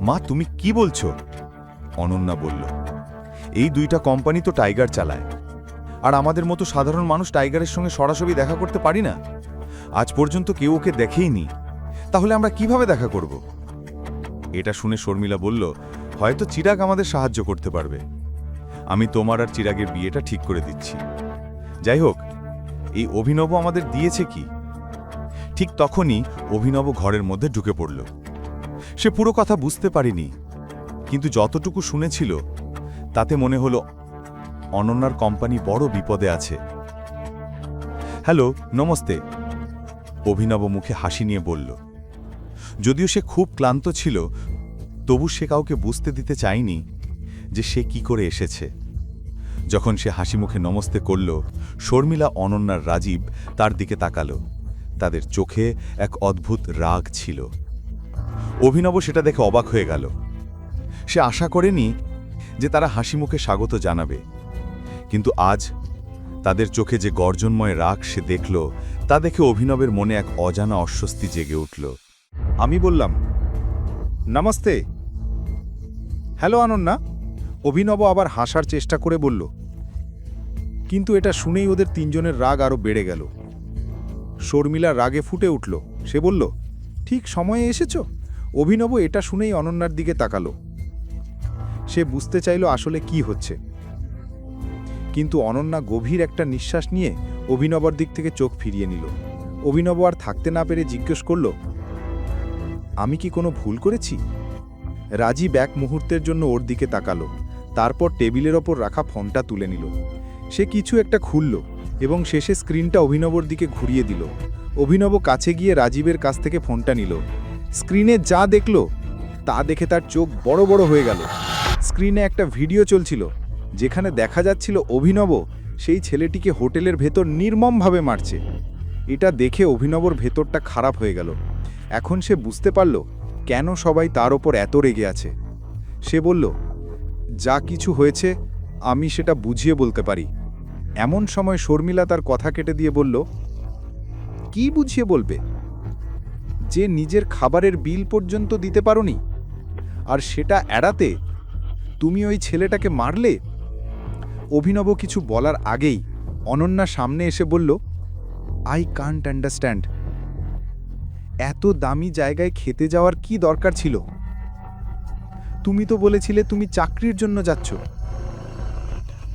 মা, তুমি কি বলছো? অনন্যা বলল, এই দুইটা কোম্পানি তো টাইগার চালায়। আর আমাদের মতো সাধারণ মানুষ টাইগারের সঙ্গে সরাসরি দেখা করতে পারি না? আজ পর্যন্ত কেউ ওকে দেখেইনি। তাহলে আমরা কীভাবে দেখা করব? এটা শুনে শর্মিলা বলল, হয়তো চিরাগ আমাদের সাহায্য করতে পারবে। আমি তোমার আর চিরাগের বিয়েটা ঠিক করে দিচ্ছি। যাই হোক, এই অভিনব আমাদের দিয়েছে কি? ঠিক তখনই অভিনব ঘরের মধ্যে ঢুকে পড়ল। সে পুরো কথা বুঝতে পারিনি। কিন্তু যতটুকু শুনেছিল, তাতে মনে হলো অনন্যার কোম্পানি বড় বিপদে আছে। হ্যালো, নমস্তে। অভিনব মুখে হাসি নিয়ে বলল, যদিও সে খুব ক্লান্ত ছিল, তবু সে কাউকে বুঝতে দিতে চায়নি যে সে কি করে এসেছে। যখন সে হাসি মুখে নমস্তে করল, শর্মিলা, অনন্যার রাজীব তার দিকে তাকালো। তাদের চোখে এক অদ্ভুত রাগ ছিল। অভিনব সেটা দেখে অবাক হয়ে গেল। সে আশা করেনি যে তারা হাসি মুখে স্বাগত জানাবে। কিন্তু আজ তাদের চোখে যে গর্জনময় রাগ সে দেখল, তা দেখে অভিনবের মনে এক অজানা অস্বস্তি জেগে উঠল। আমি বললাম, নমস্তে। হ্যালো অনন্যা অভিনব আবার হাসার চেষ্টা করে বলল, কিন্তু এটা শুনেই ওদের তিনজনের রাগ আরও বেড়ে গেল। শর্মিলা রাগে ফুটে উঠল। সে বলল, ঠিক সময়ে এসেছ? অভিনব এটা শুনেই অনন্যার দিকে তাকালো। সে বুঝতে চাইল আসলে কি হচ্ছে। কিন্তু অনন্যা গভীর একটা নিঃশ্বাস নিয়ে অভিনবর দিক থেকে চোখ ফিরিয়ে নিল। অভিনব আর থাকতে না পেরে জিজ্ঞেস করল, আমি কি কোনো ভুল করেছি? রাজীব এক মুহূর্তের জন্য ওর দিকে তাকালো, তারপর টেবিলের ওপর রাখা ফোনটা তুলে নিল। সে কিছু একটা খুলল এবং শেষে স্ক্রিনটা অভিনবর দিকে ঘুরিয়ে দিল। অভিনব কাছে গিয়ে রাজীবের কাছ থেকে ফোনটা নিল। স্ক্রিনে যা দেখল, তা দেখে তার চোখ বড় বড় হয়ে গেল। স্ক্রিনে একটা ভিডিও চলছিল, যেখানে দেখা যাচ্ছিল অভিনব সেই ছেলেটিকে হোটেলের ভেতর নির্মমভাবে মারছে। এটা দেখে অভিনবর ভেতরটা খারাপ হয়ে গেল। এখন সে বুঝতে পারল, কেন সবাই তার ওপর এত রেগে আছে। সে বলল, যা কিছু হয়েছে, আমি সেটা বুঝিয়ে বলতে পারি। এমন সময় শর্মিলা তার কথা কেটে দিয়ে বলল, কি বুঝিয়ে বলবে? যে নিজের খাবারের বিল পর্যন্ত দিতে পারোনি? আর সেটা এড়াতে তুমি ওই ছেলেটাকে মারলে? অভিনব কিছু বলার আগেই অনন্যা সামনে এসে বলল, আই কান্ট আন্ডারস্ট্যান্ড। এত দামি জায়গায় খেতে যাওয়ার কি দরকার ছিল? তুমি তো বলেছিলে তুমি চাকরির জন্য যাচ্ছ।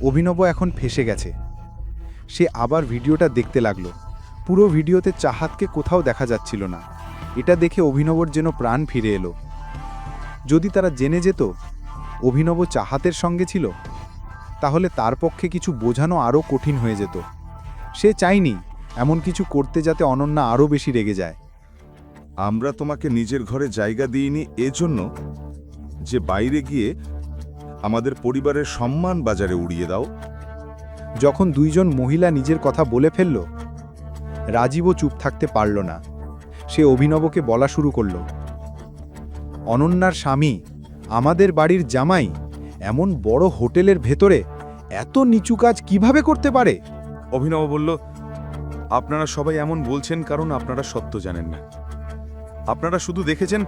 অভিনব এখন ফেসে গেছে। সে আবার ভিডিওটা দেখতে লাগল। পুরো ভিডিওতে চাহাতকে কোথাও দেখা যাচ্ছিল না। এটা দেখে অভিনবর যেন প্রাণ ফিরে এলো। যদি তারা জেনে যেত অভিনব চাহাতের সঙ্গে ছিল তাহলে তার পক্ষে কিছু বোঝানো আরও কঠিন হয়ে যেত। সে চাইনি এমন কিছু করতে যাতে অনন্যা আরও বেশি রেগে যায়। আমরা তোমাকে নিজের ঘরে জায়গা দিইনি এজন্য যে বাইরে গিয়ে আমাদের পরিবারের সম্মান বাজারে উড়িয়ে দাও। যখন দুইজন মহিলা নিজের কথা বলে ফেলল রাজীবও চুপ থাকতে পারল না। সে অভিনবকে বলা শুরু করল, অনন্যার স্বামী, আমাদের বাড়ির জামাই এমন বড় হোটেলের ভেতরে এত নিচু কাজ কীভাবে করতে পারে? অভিনব বলল, আপনারা সবাই এমন বলছেন কারণ আপনারা সত্য জানেন না। আপনারা শুধু দেখেছেন,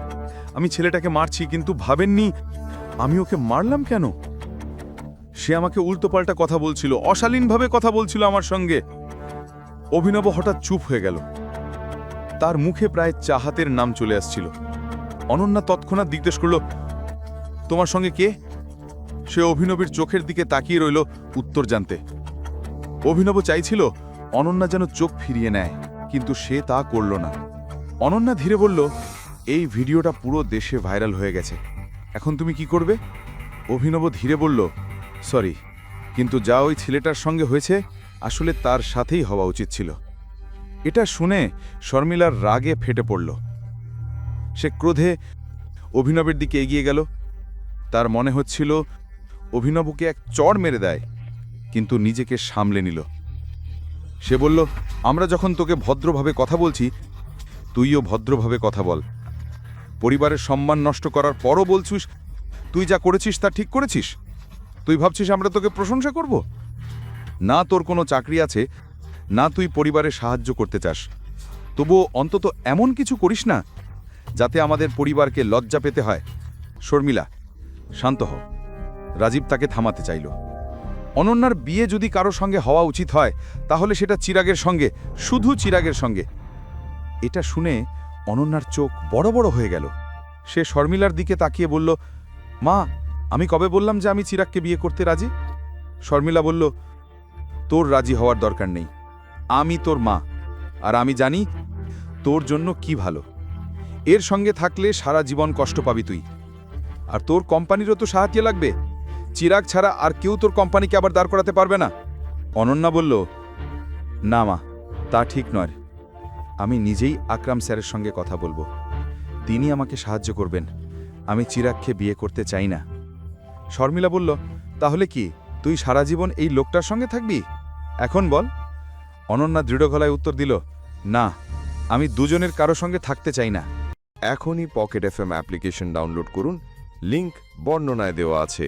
আমি ছেলেটাকে মারছি কিন্তু ভাবেননি, আমি ওকে মারলাম কেন? সে আমাকে উল্টোপাল্টা কথা বলছিল, অশালীনভাবে কথা বলছিল আমার সঙ্গে। অভিনব হঠাৎ চুপ হয়ে গেল। তার মুখে প্রায় চাহাতের নাম চলে আসছিল। অনন্যা তৎক্ষণাৎ জিজ্ঞেস করল, তোমার সঙ্গে কে? সে অভিনবীর চোখের দিকে তাকিয়ে রইল উত্তর জানতে। অভিনব চাইছিল অনন্যা যেন চোখ ফিরিয়ে নেয়, কিন্তু সে তা করল না। অনন্যা ধীরে বলল, এই ভিডিওটা পুরো দেশে ভাইরাল হয়ে গেছে। এখন তুমি কি করবে? অভিনব ধীরে বলল, সরি, কিন্তু যা ওই ছেলেটার সঙ্গে হয়েছে, আসলে তার সাথেই হওয়া উচিত ছিল। এটা শুনে শর্মিলার রাগে ফেটে পড়ল। সে ক্রোধে অভিনবের দিকে এগিয়ে গেল। তার মনে হচ্ছিল, অভিনবকে এক চড় মেরে দেয়, কিন্তু নিজেকে সামলে নিল। সে বলল, আমরা যখন তোকে ভদ্রভাবে কথা বলছি, তুইও ভদ্রভাবে কথা বল। পরিবারের সম্মান নষ্ট করার পরও বলছিস, তুই যা করেছিস তা ঠিক করেছিস? তুই ভাবছিস আমরা তোকে প্রশংসা করব? না তোর কোনো চাকরি আছে না তুই পরিবারে সাহায্য করতে চাস। তবুও অন্তত এমন কিছু করিস না যাতে আমাদের পরিবারকে লজ্জা পেতে হয়। শর্মিলা, শান্ত হও। রাজীব তাকে থামাতে চাইল। অনন্যার বিয়ে যদি কারও সঙ্গে হওয়া উচিত হয়, তাহলে সেটা চিরাগের সঙ্গে, শুধু চিরাগের সঙ্গে। এটা শুনে অনন্যার চোখ বড় বড় হয়ে গেল। সে শর্মিলার দিকে তাকিয়ে বলল, মা, আমি কবে বললাম যে আমি চিরাগকে বিয়ে করতে রাজি? শর্মিলা বলল, তোর রাজি হওয়ার দরকার নেই। আমি তোর মা, আর আমি জানি তোর জন্য কি ভালো। এর সঙ্গে থাকলে সারা জীবন কষ্ট পাবি তুই। আর তোর কোম্পানিরও তো সাহায্য লাগবে। চিরাগ ছাড়া আর কেউ তোর কোম্পানিকে আবার দাঁড় করাতে পারবে না। অনন্যা বলল, না মা, তা ঠিক নয়। আমি নিজেই আকরাম স্যারের সঙ্গে কথা বলব। তিনি আমাকে সাহায্য করবেন। আমি চিরাগকে বিয়ে করতে চাই না। শর্মিলা বলল, তাহলে কি, তুই সারা জীবন এই লোকটার সঙ্গে থাকবি? এখন বল। অনন্যা দৃঢ় গলায় উত্তর দিল, না, আমি দুজনের কারও সঙ্গে থাকতে চাই না। এখনই পকেট এফএম অ্যাপ্লিকেশন ডাউনলোড করুন, লিংক বর্ণনায় দেওয়া আছে।